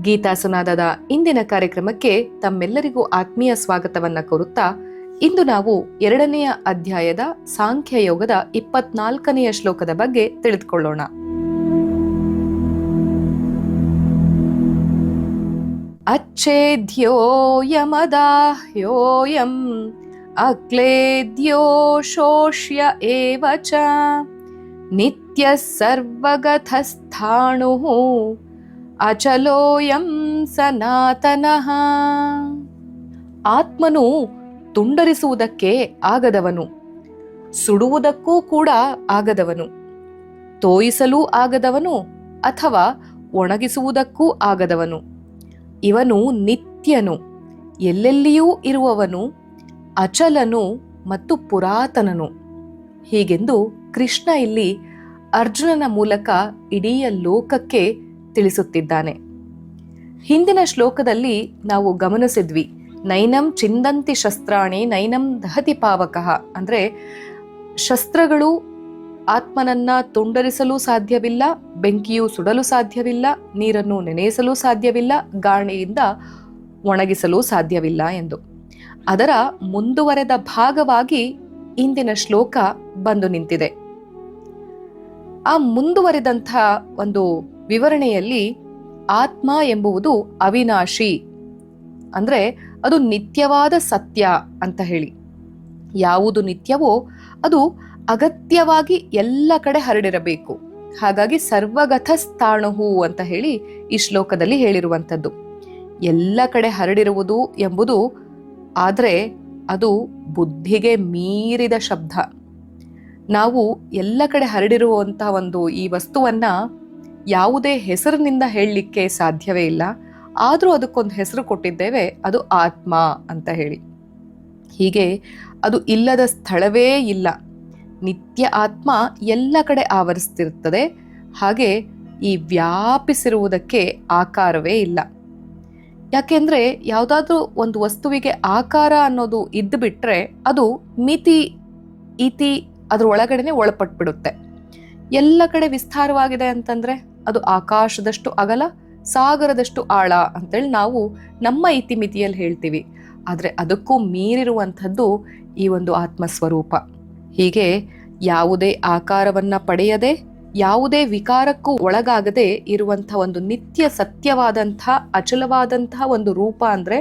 ಗೀತಾ ಸುನಾದದ ಇಂದಿನ ಕಾರ್ಯಕ್ರಮಕ್ಕೆ ತಮ್ಮೆಲ್ಲರಿಗೂ ಆತ್ಮೀಯ ಸ್ವಾಗತವನ್ನ ಕೋರುತ್ತಾ, ಇಂದು ನಾವು ಎರಡನೆಯ ಅಧ್ಯಾಯದ ಸಾಂಖ್ಯ ಯೋಗದ ಇಪ್ಪತ್ನಾಲ್ಕನೆಯ ಶ್ಲೋಕದ ಬಗ್ಗೆ ತಿಳಿದುಕೊಳ್ಳೋಣ. ಅಚ್ಛೇದ್ಯೋಯಮದಾಹ್ಯೋಯಂ ಅಕ್ಲೇದ್ಯೋ ಶೋಷ್ಯ ನಿತ್ಯ ಸರ್ವಗತಸ್ಥಾಣು ಅಚಲೋಯಂ ಸನಾತನಃ. ಆತ್ಮನು ತುಂಡರಿಸುವುದಕ್ಕೆ ಆಗದವನು, ಸುಡುವುದಕ್ಕೂ ಕೂಡ ಆಗದವನು, ತೋಯಿಸಲೂ ಆಗದವನು ಅಥವಾ ಒಣಗಿಸುವುದಕ್ಕೂ ಆಗದವನು. ಇವನು ನಿತ್ಯನು, ಎಲ್ಲೆಲ್ಲಿಯೂ ಇರುವವನು, ಅಚಲನು ಮತ್ತು ಪುರಾತನನು. ಹೀಗೆಂದು ಕೃಷ್ಣ ಇಲ್ಲಿ ಅರ್ಜುನನ ಮೂಲಕ ಇಡೀ ಲೋಕಕ್ಕೆ ತಿಳಿಸುತ್ತಿದ್ದಾನೆ. ಹಿಂದಿನ ಶ್ಲೋಕದಲ್ಲಿ ನಾವು ಗಮನಿಸಿದ್ವಿ, ನೈನಂ ಚಿಂದಂತಿ ಶಸ್ತ್ರಾಣಿ ನೈನಂ ದಹತಿ ಪಾವಕಃ. ಅಂದರೆ ಶಸ್ತ್ರಗಳು ಆತ್ಮನನ್ನ ತುಂಡರಿಸಲು ಸಾಧ್ಯವಿಲ್ಲ, ಬೆಂಕಿಯು ಸುಡಲು ಸಾಧ್ಯವಿಲ್ಲ, ನೀರನ್ನು ನೆನೆಸಲು ಸಾಧ್ಯವಿಲ್ಲ, ಗಾಳಿಯಿಂದ ಒಣಗಿಸಲು ಸಾಧ್ಯವಿಲ್ಲ ಎಂದು. ಅದರ ಮುಂದುವರೆದ ಭಾಗವಾಗಿ ಇಂದಿನ ಶ್ಲೋಕ ಬಂದು ನಿಂತಿದೆ. ಆ ಮುಂದುವರೆದಂಥ ಒಂದು ವಿವರಣೆಯಲ್ಲಿ ಆತ್ಮ ಎಂಬುವುದು ಅವಿನಾಶಿ. ಅಂದ್ರೆ ಅದು ನಿತ್ಯವಾದ ಸತ್ಯ ಅಂತ ಹೇಳಿ. ಯಾವುದು ನಿತ್ಯವೋ ಅದು ಅಗತ್ಯವಾಗಿ ಎಲ್ಲ ಕಡೆ ಹರಡಿರಬೇಕು. ಹಾಗಾಗಿ ಸರ್ವಗತ ಸ್ಥಾಣುಹು ಅಂತ ಹೇಳಿ ಈ ಶ್ಲೋಕದಲ್ಲಿ ಹೇಳಿರುವಂಥದ್ದು. ಎಲ್ಲ ಕಡೆ ಹರಡಿರುವುದು ಎಂಬುದು ಆದರೆ ಅದು ಬುದ್ಧಿಗೆ ಮೀರಿದ ಶಬ್ದ. ನಾವು ಎಲ್ಲ ಕಡೆ ಹರಡಿರುವಂತಹ ಒಂದು ಈ ವಸ್ತುವನ್ನ ಯಾವುದೇ ಹೆಸರಿನಿಂದ ಹೇಳಲಿಕ್ಕೆ ಸಾಧ್ಯವೇ ಇಲ್ಲ. ಆದರೂ ಅದಕ್ಕೊಂದು ಹೆಸರು ಕೊಟ್ಟಿದ್ದೇವೆ, ಅದು ಆತ್ಮ ಅಂತ ಹೇಳಿ. ಹೀಗೆ ಅದು ಇಲ್ಲದ ಸ್ಥಳವೇ ಇಲ್ಲ. ನಿತ್ಯ ಆತ್ಮ ಎಲ್ಲ ಕಡೆ ಆವರಿಸ್ತಿರ್ತದೆ ಹಾಗೆ ಈ ವ್ಯಾಪಿಸಿರುವುದಕ್ಕೆ ಆಕಾರವೇ ಇಲ್ಲ. ಯಾಕೆಂದರೆ ಯಾವುದಾದ್ರೂ ಒಂದು ವಸ್ತುವಿಗೆ ಆಕಾರ ಅನ್ನೋದು ಇದ್ದು ಬಿಟ್ರೆ ಅದು ಮಿತಿ, ಇತಿ ಅದರ ಒಳಗಡೆನೆ ಒಳಪಟ್ಬಿಡುತ್ತೆ. ಎಲ್ಲ ಕಡೆ ವಿಸ್ತಾರವಾಗಿದೆ ಅಂತಂದ್ರೆ ಅದು ಆಕಾಶದಷ್ಟು ಅಗಲ, ಸಾಗರದಷ್ಟು ಆಳ ಅಂತೇಳಿ ನಾವು ನಮ್ಮ ಇತಿಮಿತಿಯಲ್ಲಿ ಹೇಳ್ತೀವಿ. ಆದರೆ ಅದಕ್ಕೂ ಮೀರಿರುವಂಥದ್ದು ಈ ಒಂದು ಆತ್ಮಸ್ವರೂಪ. ಹೀಗೆ ಯಾವುದೇ ಆಕಾರವನ್ನು ಪಡೆಯದೆ, ಯಾವುದೇ ವಿಕಾರಕ್ಕೂ ಒಳಗಾಗದೆ ಇರುವಂಥ ಒಂದು ನಿತ್ಯ ಸತ್ಯವಾದಂಥ ಅಚಲವಾದಂತಹ ಒಂದು ರೂಪ ಅಂದರೆ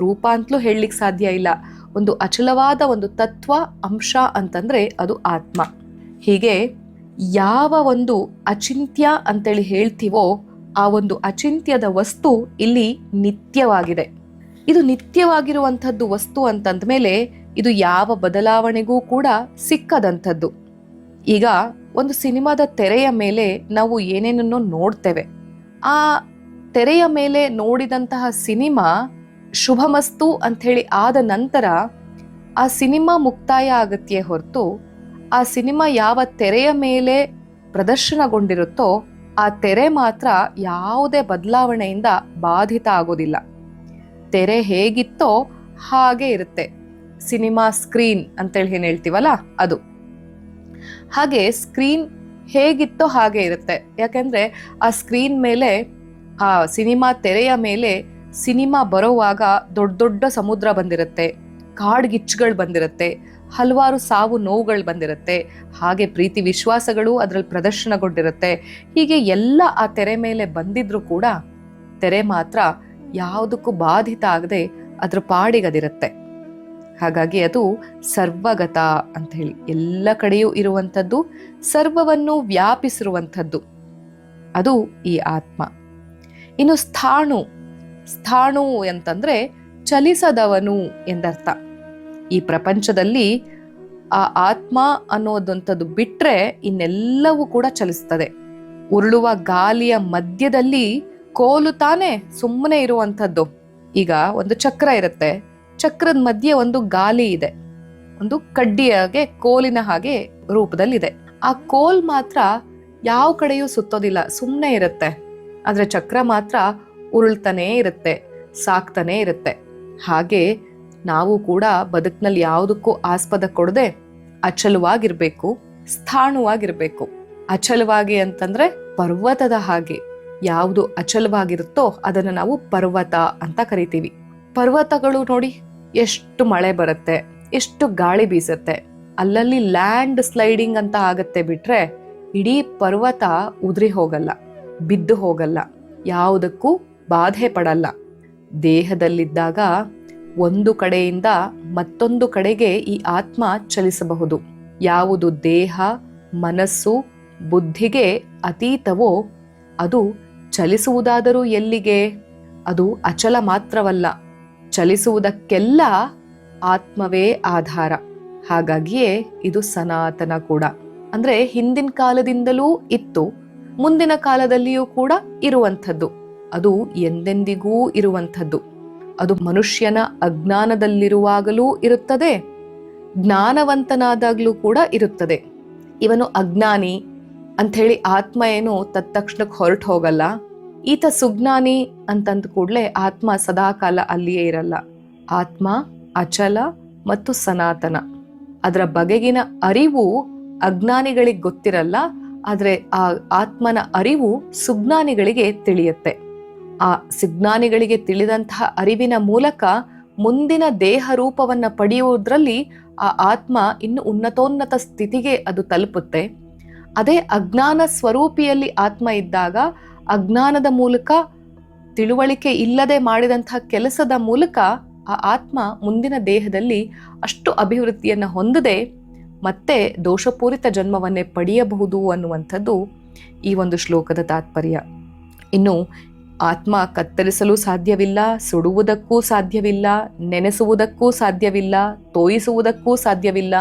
ರೂಪ ಅಂತಲೂ ಹೇಳಲಿಕ್ಕೆ ಸಾಧ್ಯ ಇಲ್ಲ. ಒಂದು ಅಚಲವಾದ ಒಂದು ತತ್ವ, ಅಂಶ ಅಂತಂದರೆ ಅದು ಆತ್ಮ. ಹೀಗೆ ಯಾವ ಒಂದು ಅಚಿಂತ್ಯ ಅಂತೇಳಿ ಹೇಳ್ತೀವೋ ಆ ಒಂದು ಅಚಿಂತ್ಯದ ವಸ್ತು ಇಲ್ಲಿ ನಿತ್ಯವಾಗಿದೆ. ಇದು ನಿತ್ಯವಾಗಿರುವಂಥದ್ದು ವಸ್ತು ಅಂತಂದ ಮೇಲೆ ಇದು ಯಾವ ಬದಲಾವಣೆಗೂ ಕೂಡ ಸಿಕ್ಕದಂಥದ್ದು. ಈಗ ಒಂದು ಸಿನಿಮಾದ ತೆರೆಯ ಮೇಲೆ ನಾವು ಏನೇನನ್ನು ನೋಡ್ತೇವೆ. ಆ ತೆರೆಯ ಮೇಲೆ ನೋಡಿದಂತಹ ಸಿನಿಮಾ ಶುಭಮಸ್ತು ಅಂಥೇಳಿ ಆದ ನಂತರ ಆ ಸಿನಿಮಾ ಮುಕ್ತಾಯ ಆಗತ್ತೆ ಹೊರತು ಆ ಸಿನಿಮಾ ಯಾವ ತೆರೆಯ ಮೇಲೆ ಪ್ರದರ್ಶನಗೊಂಡಿರುತ್ತೋ ಆ ತೆರೆ ಮಾತ್ರ ಯಾವುದೇ ಬದಲಾವಣೆಯಿಂದ ಬಾಧಿತ ಆಗೋದಿಲ್ಲ. ತೆರೆ ಹೇಗಿತ್ತೋ ಹಾಗೆ ಇರುತ್ತೆ. ಸಿನಿಮಾ ಸ್ಕ್ರೀನ್ ಅಂತೇಳಿ ಏನು ಹೇಳ್ತೀವಲ್ಲ ಅದು. ಹಾಗೆ ಸ್ಕ್ರೀನ್ ಹೇಗಿತ್ತೋ ಹಾಗೆ ಇರುತ್ತೆ. ಯಾಕೆಂದರೆ ಆ ಸ್ಕ್ರೀನ್ ಮೇಲೆ, ಆ ಸಿನಿಮಾ ತೆರೆಯ ಮೇಲೆ ಸಿನಿಮಾ ಬರೋವಾಗ ದೊಡ್ಡ ದೊಡ್ಡ ಸಮುದ್ರ ಬಂದಿರುತ್ತೆ. ಕಾಡ್ಗಿಚ್ಚುಗಳು ಬಂದಿರುತ್ತೆ. ಹಲವಾರು ಸಾವು ನೋವುಗಳು ಬಂದಿರುತ್ತೆ. ಹಾಗೆ ಪ್ರೀತಿ ವಿಶ್ವಾಸಗಳು ಅದರಲ್ಲಿ ಪ್ರದರ್ಶನಗೊಂಡಿರುತ್ತೆ. ಹೀಗೆ ಎಲ್ಲ ಆ ತೆರೆ ಮೇಲೆ ಬಂದಿದ್ರೂ ಕೂಡ ತೆರೆ ಮಾತ್ರ ಯಾವುದಕ್ಕೂ ಬಾಧಿತ ಆಗದೆ ಅದ್ರ ಪಾಡಿಗದಿರುತ್ತೆ. ಹಾಗಾಗಿ ಅದು ಸರ್ವಗತ ಅಂತ ಹೇಳಿ ಎಲ್ಲ ಕಡೆಯೂ ಇರುವಂಥದ್ದು, ಸರ್ವವನ್ನು ವ್ಯಾಪಿಸಿರುವಂಥದ್ದು. ಅದು ಈ ಆತ್ಮ. ಇನ್ನು ಸ್ಥಾಣು ಸ್ಥಾಣು ಅಂತಂದ್ರೆ ಚಲಿಸದವನು ಎಂದರ್ಥ. ಈ ಪ್ರಪಂಚದಲ್ಲಿ ಆ ಆತ್ಮ ಅನ್ನೋದಂಥದ್ದು ಬಿಟ್ರೆ ಇನ್ನೆಲ್ಲವೂ ಕೂಡ ಚಲಿಸ್ತದೆ. ಉರುಳುವ ಗಾಲಿಯ ಮಧ್ಯದಲ್ಲಿ ಕೋಲು ತಾನೇ ಸುಮ್ಮನೆ ಇರುವಂಥದ್ದು. ಈಗ ಒಂದು ಚಕ್ರ ಇರುತ್ತೆ. ಚಕ್ರದ ಮಧ್ಯೆ ಒಂದು ಗಾಲಿ ಇದೆ. ಒಂದು ಕಡ್ಡಿಯಾಗೆ, ಕೋಲಿನ ಹಾಗೆ ರೂಪದಲ್ಲಿದೆ. ಆ ಕೋಲ್ ಮಾತ್ರ ಯಾವ ಕಡೆಯೂ ಸುತ್ತೋದಿಲ್ಲ ಸುಮ್ಮನೆ ಇರುತ್ತೆ. ಆದರೆ ಚಕ್ರ ಮಾತ್ರ ಉರುಳ್ತಾನೇ ಇರುತ್ತೆ, ಸಾಕ್ತಾನೇ ಇರುತ್ತೆ. ಹಾಗೆ ನಾವು ಕೂಡ ಬದುಕಿನಲ್ಲಿ ಯಾವುದಕ್ಕೂ ಆಸ್ಪದ ಕೊಡದೆ ಅಚಲವಾಗಿರ್ಬೇಕು, ಸ್ಥಾಣುವಾಗಿರ್ಬೇಕು. ಅಚಲವಾಗಿ ಅಂತಂದ್ರೆ ಪರ್ವತದ ಹಾಗೆ. ಯಾವುದು ಅಚಲವಾಗಿರುತ್ತೋ ಅದನ್ನು ನಾವು ಪರ್ವತ ಅಂತ ಕರಿತೀವಿ. ಪರ್ವತಗಳು ನೋಡಿ ಎಷ್ಟು ಮಳೆ ಬರುತ್ತೆ, ಎಷ್ಟು ಗಾಳಿ ಬೀಸುತ್ತೆ. ಅಲ್ಲಲ್ಲಿ ಲ್ಯಾಂಡ್ ಸ್ಲೈಡಿಂಗ್ ಅಂತ ಆಗತ್ತೆ ಬಿಟ್ರೆ ಇಡೀ ಪರ್ವತ ಉದುರಿ ಹೋಗಲ್ಲ, ಬಿದ್ದು ಹೋಗಲ್ಲ. ಯಾವುದಕ್ಕೂ ಬಾಧೆ ಪಡಲ್ಲ. ದೇಹದಲ್ಲಿದ್ದಾಗ ಒಂದು ಕಡೆಯಿಂದ ಮತ್ತೊಂದು ಕಡೆಗೆ ಈ ಆತ್ಮ ಚಲಿಸಬಹುದು. ಯಾವುದು ದೇಹ, ಮನಸ್ಸು, ಬುದ್ಧಿಗೆ ಅತೀತವೋ ಅದು ಚಲಿಸುವುದಾದರೂ ಎಲ್ಲಿಗೆ? ಅದು ಅಚಲ ಮಾತ್ರವಲ್ಲ, ಚಲಿಸುವುದಕ್ಕೆಲ್ಲ ಆತ್ಮವೇ ಆಧಾರ. ಹಾಗಾಗಿಯೇ ಇದು ಸನಾತನ ಕೂಡ. ಅಂದ್ರೆ ಹಿಂದಿನ ಕಾಲದಿಂದಲೂ ಇತ್ತು, ಮುಂದಿನ ಕಾಲದಲ್ಲಿಯೂ ಕೂಡ ಇರುವಂಥದ್ದು. ಅದು ಎಂದೆಂದಿಗೂ ಇರುವಂಥದ್ದು. ಅದು ಮನುಷ್ಯನ ಅಜ್ಞಾನದಲ್ಲಿರುವಾಗಲೂ ಇರುತ್ತದೆ, ಜ್ಞಾನವಂತನಾದಾಗಲೂ ಕೂಡ ಇರುತ್ತದೆ. ಇವನು ಅಜ್ಞಾನಿ ಅಂಥೇಳಿ ಆತ್ಮ ಏನು ತತ್ತಕ್ಷಣಕ್ಕೆ ಹೊರಟು ಹೋಗಲ್ಲ. ಈತ ಸುಜ್ಞಾನಿ ಅಂತಂದ ಕೂಡಲೇ ಆತ್ಮ ಸದಾಕಾಲ ಅಲ್ಲಿಯೇ ಇರಲ್ಲ. ಆತ್ಮ ಅಚಲ ಮತ್ತು ಸನಾತನ. ಅದರ ಬಗೆಗಿನ ಅರಿವು ಅಜ್ಞಾನಿಗಳಿಗೆ ಗೊತ್ತಿರಲ್ಲ, ಆದರೆ ಆ ಆತ್ಮನ ಅರಿವು ಸುಜ್ಞಾನಿಗಳಿಗೆ ತಿಳಿಯುತ್ತೆ. ಆ ಸಿಜ್ಞಾನಿಗಳಿಗೆ ತಿಳಿದಂತಹ ಅರಿವಿನ ಮೂಲಕ ಮುಂದಿನ ದೇಹ ರೂಪವನ್ನು ಪಡೆಯುವುದರಲ್ಲಿ ಆ ಆತ್ಮ ಇನ್ನು ಉನ್ನತೋನ್ನತ ಸ್ಥಿತಿಗೆ ಅದು ತಲುಪುತ್ತೆ. ಅದೇ ಅಜ್ಞಾನ ಸ್ವರೂಪಿಯಲ್ಲಿ ಆತ್ಮ ಇದ್ದಾಗ ಅಜ್ಞಾನದ ಮೂಲಕ ತಿಳುವಳಿಕೆ ಇಲ್ಲದೆ ಮಾಡಿದಂತಹ ಕೆಲಸದ ಮೂಲಕ ಆ ಆತ್ಮ ಮುಂದಿನ ದೇಹದಲ್ಲಿ ಅಷ್ಟು ಅಭಿವೃದ್ಧಿಯನ್ನು ಹೊಂದದೆ ಮತ್ತೆ ದೋಷಪೂರಿತ ಜನ್ಮವನ್ನೇ ಪಡೆಯಬಹುದು ಅನ್ನುವಂಥದ್ದು ಈ ಒಂದು ಶ್ಲೋಕದ ತಾತ್ಪರ್ಯ. ಇನ್ನು ಆತ್ಮ ಕತ್ತರಿಸಲು ಸಾಧ್ಯವಿಲ್ಲ, ಸುಡುವುದಕ್ಕೂ ಸಾಧ್ಯವಿಲ್ಲ, ನೆನೆಸುವುದಕ್ಕೂ ಸಾಧ್ಯವಿಲ್ಲ, ತೋಯಿಸುವುದಕ್ಕೂ ಸಾಧ್ಯವಿಲ್ಲ,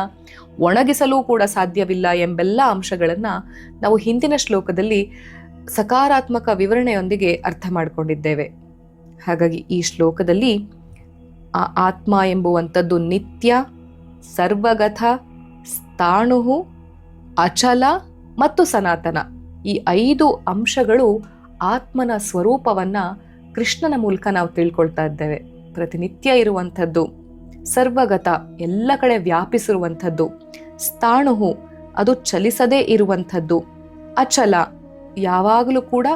ಒಣಗಿಸಲು ಕೂಡ ಸಾಧ್ಯವಿಲ್ಲ ಎಂಬೆಲ್ಲ ಅಂಶಗಳನ್ನು ನಾವು ಹಿಂದಿನ ಶ್ಲೋಕದಲ್ಲಿ ಸಕಾರಾತ್ಮಕ ವಿವರಣೆಯೊಂದಿಗೆ ಅರ್ಥ ಮಾಡಿಕೊಂಡಿದ್ದೇವೆ. ಹಾಗಾಗಿ ಈ ಶ್ಲೋಕದಲ್ಲಿ ಆ ಆತ್ಮ ಎಂಬುವಂಥದ್ದು ನಿತ್ಯ, ಸರ್ವಗತ, ಸ್ಥಾಣು, ಅಚಲ ಮತ್ತು ಸನಾತನ ಈ ಐದು ಅಂಶಗಳು ಆತ್ಮನ ಸ್ವರೂಪವನ್ನ ಕೃಷ್ಣನ ಮೂಲಕ ನಾವು ತಿಳ್ಕೊಳ್ತಾ ಇದ್ದೇವೆ. ಪ್ರತಿನಿತ್ಯ ಇರುವಂಥದ್ದು, ಸರ್ವಗತ ಎಲ್ಲ ಕಡೆ ವ್ಯಾಪಿಸಿರುವಂಥದ್ದು, ಸ್ಥಾಣುಹು ಅದು ಚಲಿಸದೇ ಇರುವಂಥದ್ದು, ಅಚಲ ಯಾವಾಗಲೂ ಕೂಡ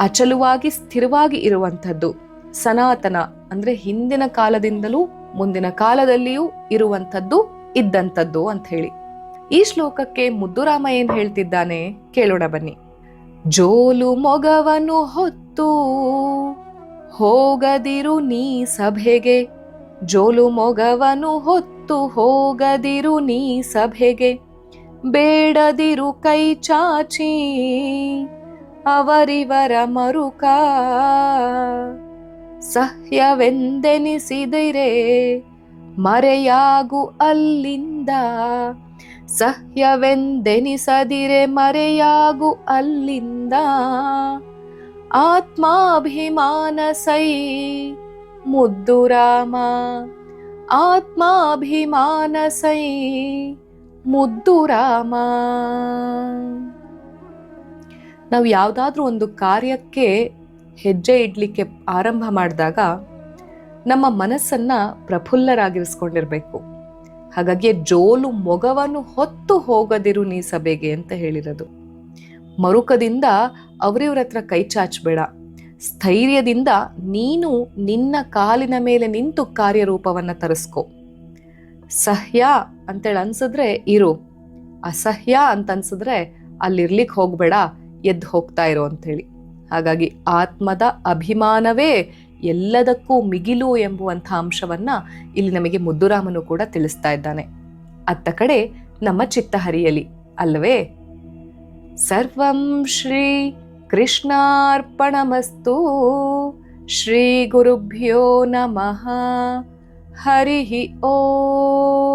ಅಚಲವಾಗಿ ಸ್ಥಿರವಾಗಿ ಇರುವಂಥದ್ದು, ಸನಾತನ ಅಂದ್ರೆ ಹಿಂದಿನ ಕಾಲದಿಂದಲೂ ಮುಂದಿನ ಕಾಲದಲ್ಲಿಯೂ ಇರುವಂಥದ್ದು, ಇದ್ದಂಥದ್ದು ಅಂತ ಹೇಳಿ. ಈ ಶ್ಲೋಕಕ್ಕೆ ಮುದ್ದುರಾಮ ಏನು ಹೇಳ್ತಿದ್ದಾನೆ? ಕೇಳೋಣ ಬನ್ನಿ. ಜೋಲು ಮೊಗವನು ಹೊತ್ತು. ಹೋಗದಿರು ನೀ ಸಭೆಗೆ, ಜೋಲು ಮೊಗವನು ಹೊತ್ತು ಹೋಗದಿರು ನೀ ಸಭೆಗೆ. ಬೇಡದಿರು ಕೈ ಚಾಚಿ, ಅವರಿವರ ಮರುಕ. ಸಹ್ಯವೆಂದೆನಿಸಿದಿರೆ, ಮರೆಯಾಗು ಅಲ್ಲಿಂದ. ಸಹ್ಯವೆಂದೆನಿಸದಿರೆ ಮರೆಯಾಗು ಅಲ್ಲಿಂದ. ಆತ್ಮಾಭಿಮಾನ ಸೈ ಮುದ್ದು ರಾಮ ಆತ್ಮಾಭಿಮಾನ ಸೈ ಮುದ್ದು ರಾಮ. ನಾವು ಯಾವುದಾದ್ರೂ ಒಂದು ಕಾರ್ಯಕ್ಕೆ ಹೆಜ್ಜೆ ಇಡ್ಲಿಕ್ಕೆ ಆರಂಭ ಮಾಡಿದಾಗ ನಮ್ಮ ಮನಸ್ಸನ್ನ ಪ್ರಫುಲ್ಲರಾಗಿರಿಸ್ಕೊಂಡಿರ್ಬೇಕು. ಹಾಗಾಗಿ ಜೋಲು ಮೊಗವನ್ನು ಹೊತ್ತು ಹೋಗದಿರು ನೀ ಸಭೆಗೆ ಅಂತ ಹೇಳಿರೋದು. ಮರುಕದಿಂದ ಅವರಿವ್ರ ಹತ್ರ ಕೈ ಚಾಚಬೇಡ. ಸ್ಥೈರ್ಯದಿಂದ ನೀನು ನಿನ್ನ ಕಾಲಿನ ಮೇಲೆ ನಿಂತು ಕಾರ್ಯರೂಪವನ್ನ ತರಿಸ್ಕೊ. ಸಹ್ಯ ಅಂತೇಳಿ ಅನ್ಸಿದ್ರೆ ಇರು. ಅಸಹ್ಯ ಅಂತ ಅನ್ಸಿದ್ರೆ ಅಲ್ಲಿರ್ಲಿಕ್ಕೆ ಹೋಗ್ಬೇಡ, ಎದ್ದು ಹೋಗ್ತಾ ಇರೋ ಅಂಥೇಳಿ. ಹಾಗಾಗಿ ಆತ್ಮದ ಅಭಿಮಾನವೇ ಎಲ್ಲದಕ್ಕೂ ಮಿಗಿಲು ಎಂಬುವಂಥ ಅಂಶವನ್ನ ಇಲ್ಲಿ ನಮಗೆ ಮುದ್ದುರಾಮನು ಕೂಡ ತಿಳಿಸ್ತಾ ಇದ್ದಾನೆ. ಅತ್ತ ಕಡೆ ನಮ್ಮ ಚಿತ್ತ ಹರಿಯಲಿ ಅಲ್ವೇ? ಸರ್ವಂ ಶ್ರೀ ಕೃಷ್ಣಾರ್ಪಣಮಸ್ತು. ಶ್ರೀ ಗುರುಭ್ಯೋ ನಮಃ. ಹರಿ ಓಂ.